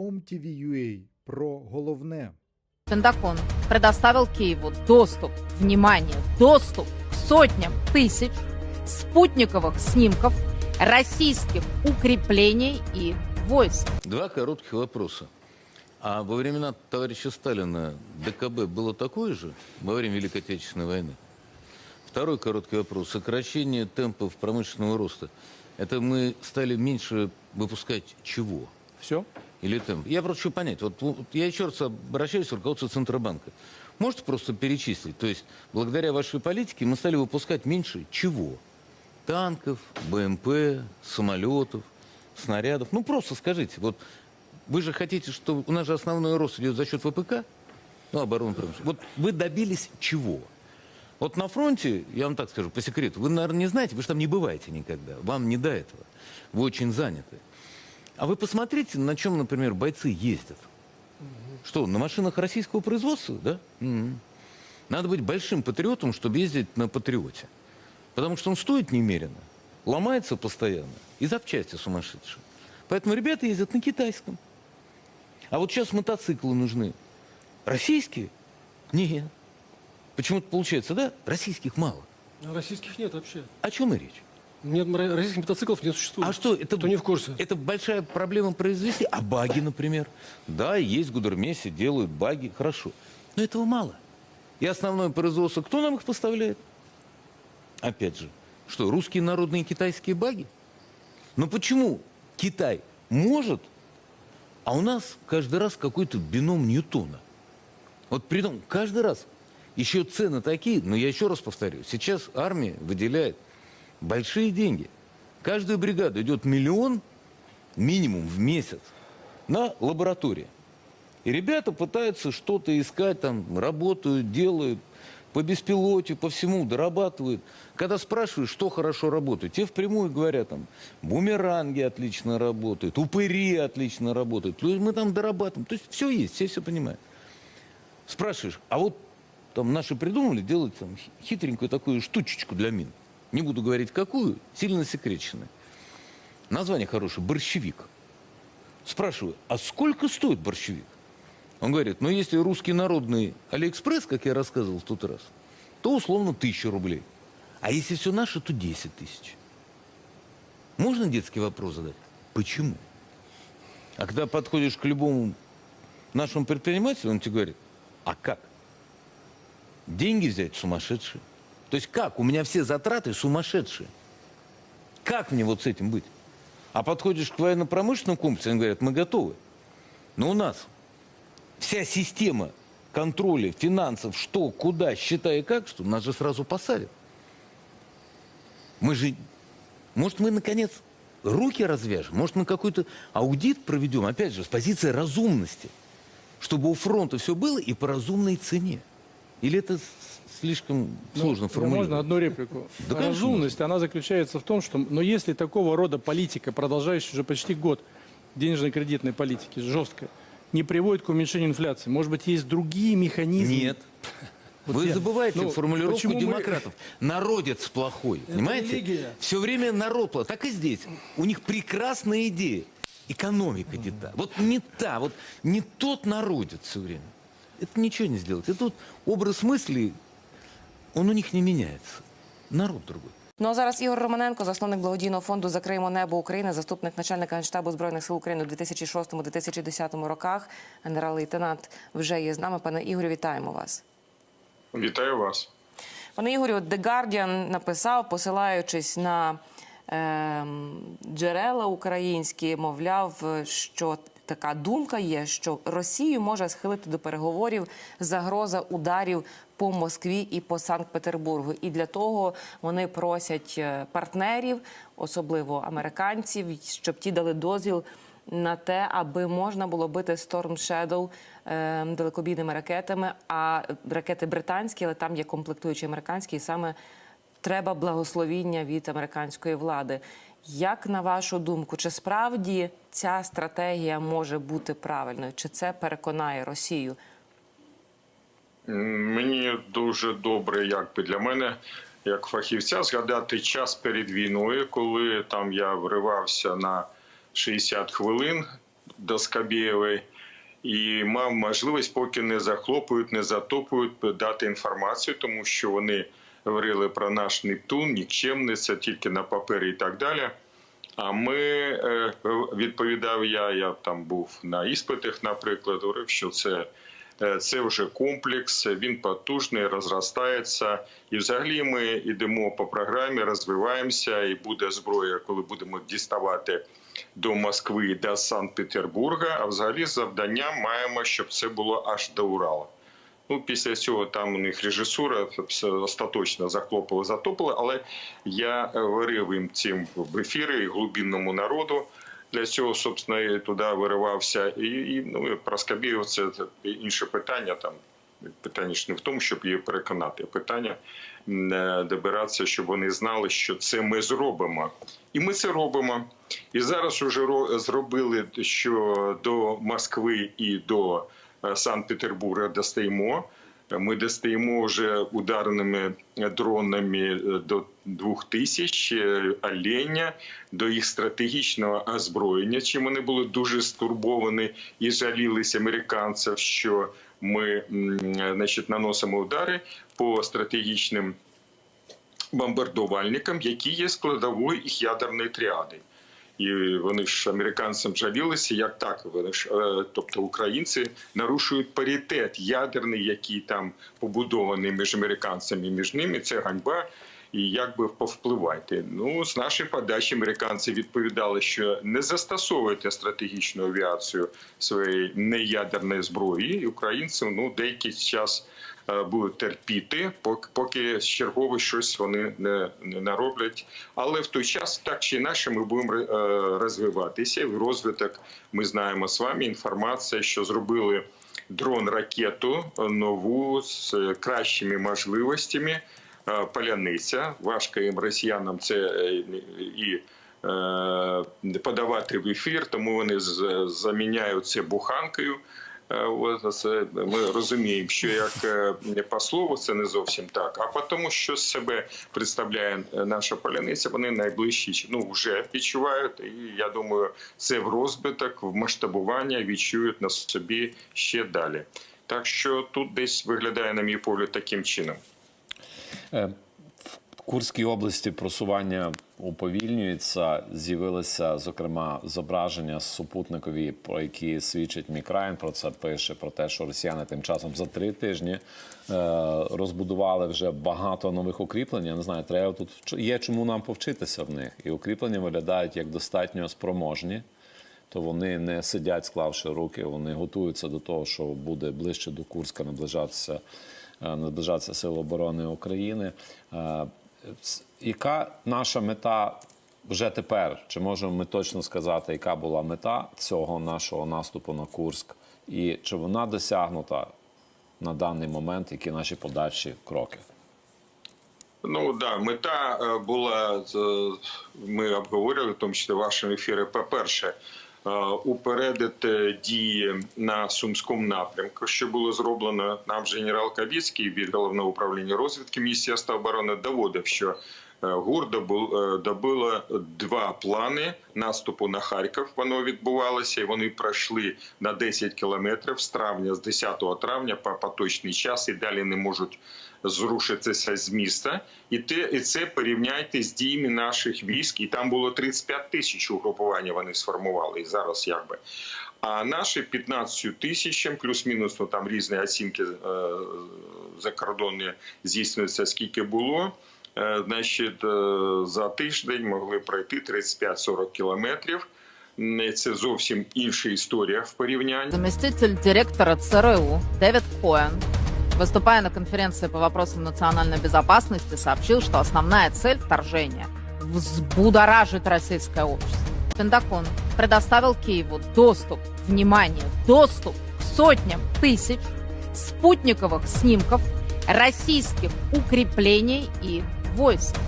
OMTV.ua про головне. Пентагон предоставил Киеву доступ, внимание, доступ к сотням тысяч спутниковых снимков российских укреплений и войск. Два коротких вопроса. А во времена товарища Сталина ДКБ было такое же во время Великой Отечественной войны? Второй короткий вопрос. Сокращение темпов промышленного роста. Это мы стали меньше выпускать чего? Все? Или темп? Я просто хочу понять. Вот, вот я еще раз обращаюсь к руководству Центробанка. Можете просто перечислить? То есть, благодаря вашей политике мы стали выпускать меньше чего? Танков, БМП, самолетов, снарядов. Ну, просто скажите. Вот вы же хотите, что у нас же основной рост идет за счет ВПК? Ну, оборонной промышленности. Вот вы добились чего? Вот на фронте, я вам так скажу, по секрету, вы, наверное, не знаете, вы же там не бываете никогда. Вам не до этого. Вы очень заняты. А вы посмотрите, на чем, например, бойцы ездят. Что, на машинах российского производства, да? Мгм. Надо быть большим патриотом, чтобы ездить на патриоте. Потому что он стоит немерено, ломается постоянно и запчасти сумасшедшие. Поэтому ребята ездят на китайском. А вот сейчас мотоциклы нужны. Российские? Нет. Почему-то получается, да? Российских мало. Российских нет вообще. О чем и речь? Нет, ро- российских мотоциклов не существует. А что, это, Кто не в курсе? это большая проблема произвести? А баги, например? Да, есть в Гудермесе, делают баги, хорошо. Но этого мало. И основное производство, кто нам их поставляет? Опять же, что, русские народные китайские баги? Но почему Китай может, а у нас каждый раз какой-то бином Ньютона? Вот при том, каждый раз еще цены такие, но я еще раз повторю, сейчас армия выделяет большие деньги. Каждая бригада идет миллион минимум в месяц на лаборатории. И ребята пытаются что-то искать, там, работают, делают, по беспилоте, по всему дорабатывают. Когда спрашиваешь, что хорошо работает, те впрямую говорят, там, бумеранги отлично работают, упыри отлично работают. Мы там дорабатываем. То есть все есть, все все понимают. Спрашиваешь, а вот там наши придумали делать там хи- хитренькую такую штучечку для мин. Не буду говорить какую, сильно секреченную. Название хорошее, борщевик. Спрашиваю, а сколько стоит борщевик? Он говорит, ну если русский народный Алиэкспресс, как я рассказывал в тот раз, то условно тысяча рублей. А если все наше, то 10 тысяч. Можно детский вопрос задать? Почему? А когда подходишь к любому нашему предпринимателю, он тебе говорит, а как? Деньги взять сумасшедшие. То есть как? У меня все затраты сумасшедшие. Как мне вот с этим быть? А подходишь к военно-промышленному комплексу, они говорят, мы готовы. Но у нас вся система контроля финансов, что, куда, счета и как, что нас же сразу посадят. Мы же, может, мы, наконец, руки развяжем, может, мы какой-то аудит проведем, опять же, с позиции разумности, чтобы у фронта все было и по разумной цене. Или это слишком сложно Ну, формулировать? Можно одну реплику? Да, конечно, Разумность, она заключается в том, что, но если такого рода политика, продолжающая уже почти год, денежно-кредитной политики, жесткая, не приводит к уменьшению инфляции, может быть, есть другие механизмы? Нет. Вот Вы я- забываете ну, формулировку почему мы- демократов. Народец плохой. понимаете? религия. Все время народ плохой. Так и здесь. У них прекрасная идея. Экономика не та. Вот не та. Вот не тот народец все время. Это ничего не сделать. Это вот образ мысли, он у них не меняется. Народ другой. Ну а зараз Ігор Романенко, засновник благодійного фонду Закриємо небо України, заступник начальника генштабу збройних сил України у 2006-2010 роках. Генерал-лейтенант вже є з нами. Пане Ігорю, вітаємо вас. Вітаю вас. Пане Ігорю, The Guardian написав, посилаючись на ем, джерела українські, мовляв, що така думка є, що Росію може схилити до переговорів загроза ударів по Москві і по Санкт-Петербургу. І для того вони просять е, партнерів, особливо американців, щоб ті дали дозвіл на те, аби можна було бити Storm Shadow е, далекобійними ракетами, а ракети британські, але там є комплектуючі американські, і саме треба благословіння від американської влади. Як на вашу думку, чи справді ця стратегія може бути правильною? Чи це переконає Росію? Мені дуже добре, якби для мене, як фахівця, згадати час перед війною, коли там я вривався на 60 хвилин до Скабєєвої і мав можливість, поки не захлопують, не затопують, дати інформацію, тому що вони говорили про наш Нептун, нікчемний, це тільки на папері і так далі. А ми е, відповідав я, я там був на іспитах, наприклад, говорив, що це, е, це вже комплекс, він потужний, розростається. І взагалі ми йдемо по програмі, розвиваємося, і буде зброя, коли будемо діставати до Москви, до Санкт-Петербурга. А взагалі завдання маємо, щоб це було аж до Урала. Ну, після цього там у них режисура остаточно захлопили, затопили. Але я говорив їм цим в ефірі глибинному народу. Для цього, собственно, і туди виривався. І, і ну, про Скабєєв це інше питання. Там питання ж не в тому, щоб її переконати. Питання е, добиратися, щоб вони знали, що це ми зробимо. І ми це робимо. І зараз вже зробили, що до Москви і до е, Санкт-Петербурга достаємо. Ми достаємо вже ударними дронами е, до 2000 е, оленя, до їх стратегічного озброєння. Чим вони були дуже стурбовані і жалілися американців, що ми значить, наносимо удари по стратегічним бомбардувальникам, які є складовою їх ядерної тріади. І вони ж американцям жалілися, як так вони ж, е, тобто українці нарушують паритет ядерний, який там побудований між американцями і між ними. Це ганьба. І як би повпливати? Ну з нашої подачі американці відповідали, що не застосовуйте стратегічну авіацію своєї неядерної зброї. І українці ну деякий час будуть терпіти, поки поки чергово щось вони не, нароблять. Але в той час, так чи інакше, ми будемо е, розвиватися. В розвиток ми знаємо з вами інформація, що зробили дрон ракету нову з кращими можливостями. Е, Паляниця важко їм росіянам це е, і е, подавати в ефір, тому вони з- заміняють це буханкою. Е, ми розуміємо, що як е, по слову це не зовсім так, а по тому, що з себе представляє е, наша поляниця, вони найближчі ну вже відчувають. І я думаю, це в розбиток, в масштабування відчують на собі ще далі. Так що тут десь виглядає, на мій погляд, таким чином. Е, Курській області просування уповільнюється. З'явилися, зокрема, зображення супутникові, про які свідчить Мікраїн. Про це пише про те, що росіяни тим часом за три тижні е, розбудували вже багато нових укріплень. Я не знаю, треба тут є чому нам повчитися в них. І укріплення виглядають як достатньо спроможні. То вони не сидять, склавши руки, вони готуються до того, що буде ближче до Курська наближатися, е, наближатися Сили оборони України. Е, Яка наша мета вже тепер? Чи можемо ми точно сказати, яка була мета цього нашого наступу на Курськ? І чи вона досягнута на даний момент, які наші подальші кроки? Ну да, мета е, була ми обговорювали, в тому числі в вашому ефірі. По-перше, е, упередити дії на сумському напрямку, що було зроблено. Нам же генерал Кавіцький від головного управління розвідки місії оборони доводив, що е, ГУР добу- е, добило два плани наступу на Харків. Воно відбувалося, і вони пройшли на 10 кілометрів з травня, з 10 травня по поточний час і далі не можуть зрушитися з міста, і те, і це порівняйте з діями наших військ. І там було 35 тисяч угрупування. Вони сформували і зараз якби. А наші 15 тисячам, плюс-мінус, ну там різні оцінки е, закордонні здійснюються, скільки було. Е, значить, е, за тиждень могли пройти 35-40 кілометрів. М, Це зовсім інша історія в порівнянні. Заместитель директора ЦРУ Дэвид Коэн, выступая на конференции по вопросам национальной безопасности, сообщил, что основная цель вторжения – взбудоражить российское общество. Пентагон предоставил Киеву доступ, внимание, доступ к сотням тысяч спутниковых снимков российских укреплений и войск.